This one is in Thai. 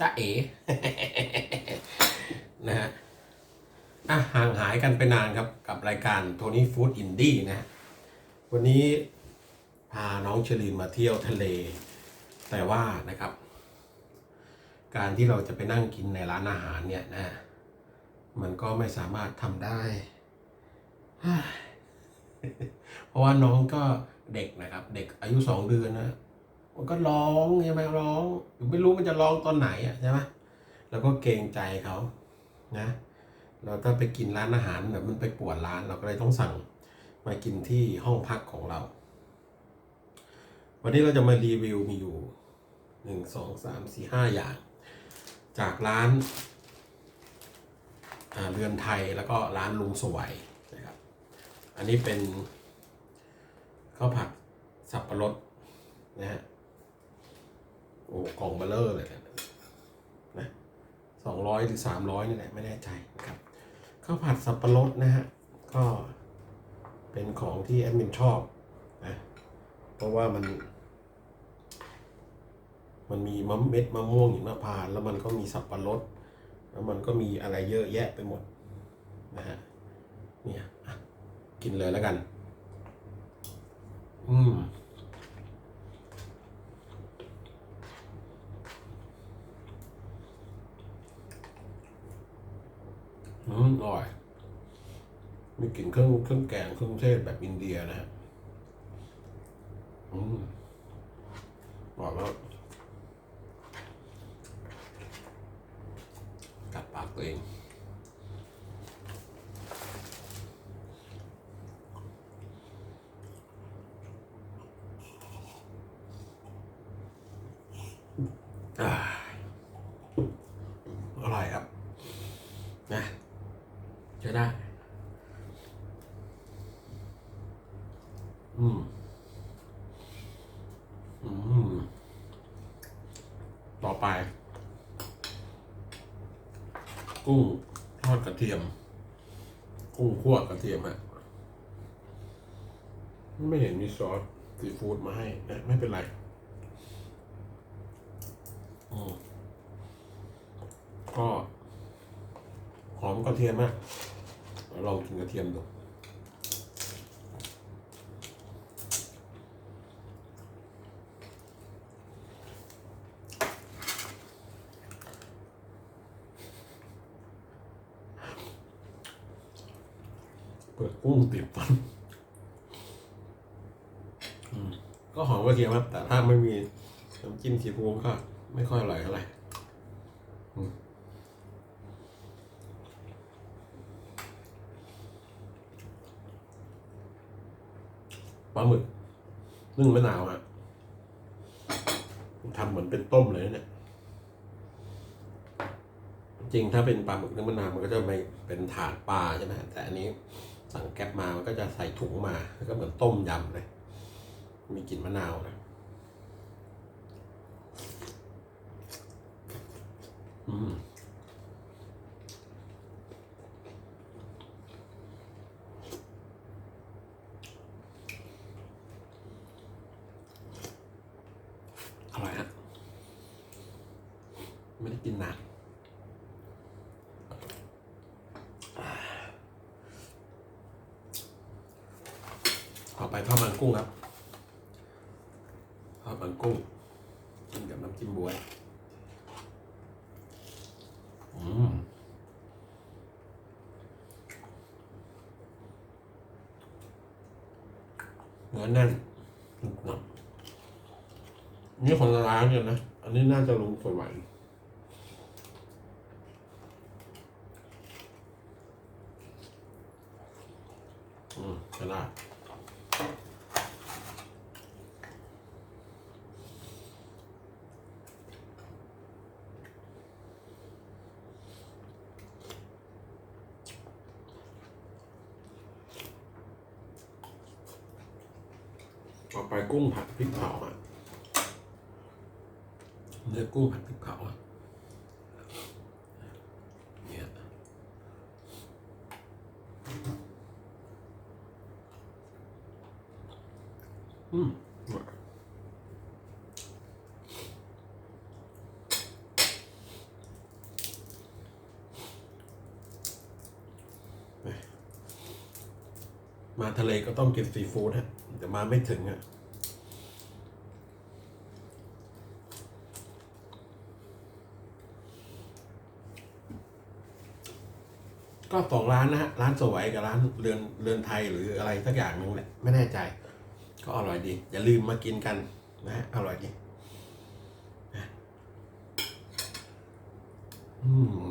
จ้าเอ๋นะฮะอะห่างหายกันไปนานครับกับรายการโทนี่ฟู้ดอินดี้นะฮะวันนี้พาน้องเชลีนมาเที่ยวทะเล แต่ว่านะครับ การที่เราจะไปนั่งกินในร้านอาหารเนี่ยนะ มันก็ไม่สามารถทำได้ เพราะว่าน้องก็เด็กนะครับ เด็กอายุสองเดือนนะ มันก็ร้องใช่ไหมร้องไม่รู้มันจะร้องตอนไหนอะใช่ไหมแล้วก็เกรงใจเขานะ เราถ้าไปกินร้านอาหารแบบมันไปปวดร้านเราก็เลยต้องสั่งมากินที่ห้องพักของเรา วันนี้เราจะมารีวิวมีอยู่หนึ่งสองสามสี่ห้าอย่าง จากร้านเรือนไทยแล้วก็ร้านลุงสวยนะครับ อันนี้เป็นข้าวผัดสับปะรดนะฮะ อ้กล่องเบลเลอร์เลยนะสองร้อยหรือสามร้อยนี่แหละไม่แน่ใจนะครับข้าวผัดสับปะรดนะฮะก็เป็นของที่แอดมินชอบนะเพราะว่ามัน มันมีมะเม็ดมะม่วงหิมะพานแล้วมันก็มีสับปะรดแล้วมันก็มีอะไรเยอะแยะไปหมดนะฮะเนี่ยกินเลยแล้วกัน อืม อืมอร่อย มีกลิ่นเครื่องเครื่องแกงเครื่องเทศแบบอินเดียนะฮะอืมอร่อยมากกัดปากตัวเองอ่าอร่อยครับ นะ ใช้ได้ อืม อืม ต่อไป กุ้งทอดกระเทียม กุ้งคั่วกระเทียมอะไม่เห็นมีซอสซีฟู้ดมาให้นะไม่เป็นไรอืมก็หอมกระเทียมมาก ลองกินกระเทียมดูเปิดกุ้งติดฟันก็หอมกระเทียมครับ แต่ถ้าไม่มีน้ำจิ้มซีฟู้ดก็ไม่ค่อยอร่อยเท่าไหร่ ปลาหมึกนึ่งมะนาวฮะทำเหมือนเป็นต้มเลยเนี่ย จริงถ้าเป็นปลาหมึกนึ่งมะนาวมันก็จะไม่เป็นถาดปลาใช่ไหมแต่อันนี้สั่งแก๊ปมามันก็จะใส่ถุงมาแล้วก็เหมือนต้มยำเลย มีกลิ่นมะนาวนะอืม อร่อยฮะ ไม่ได้กินนานต่อไปข้าวมันกุ้งครับข้าวมันกุ้งกินกับน้ำจิ้มบวยอืมเนื้อแน่นหนุบหนับนี่คนละร้านกันนะ อันนี้น่าจะลุงสวย อืมใช่ได้ต่อไปกุ้งผัดพริกเผาอะเนื้อกุ้งผัดพริกเผาอะ มาทะเลก็ต้องกินซีฟู้ดฮะแต่มาไม่ถึงอะก็สองร้านนะฮะ ร้านสวยกับร้านเรือนเรือนไทยหรืออะไรสักอย่างนึงแหละ ไม่แน่ใจ ก็อร่อยดี อย่าลืมมากินกันนะอร่อยดีนะอืม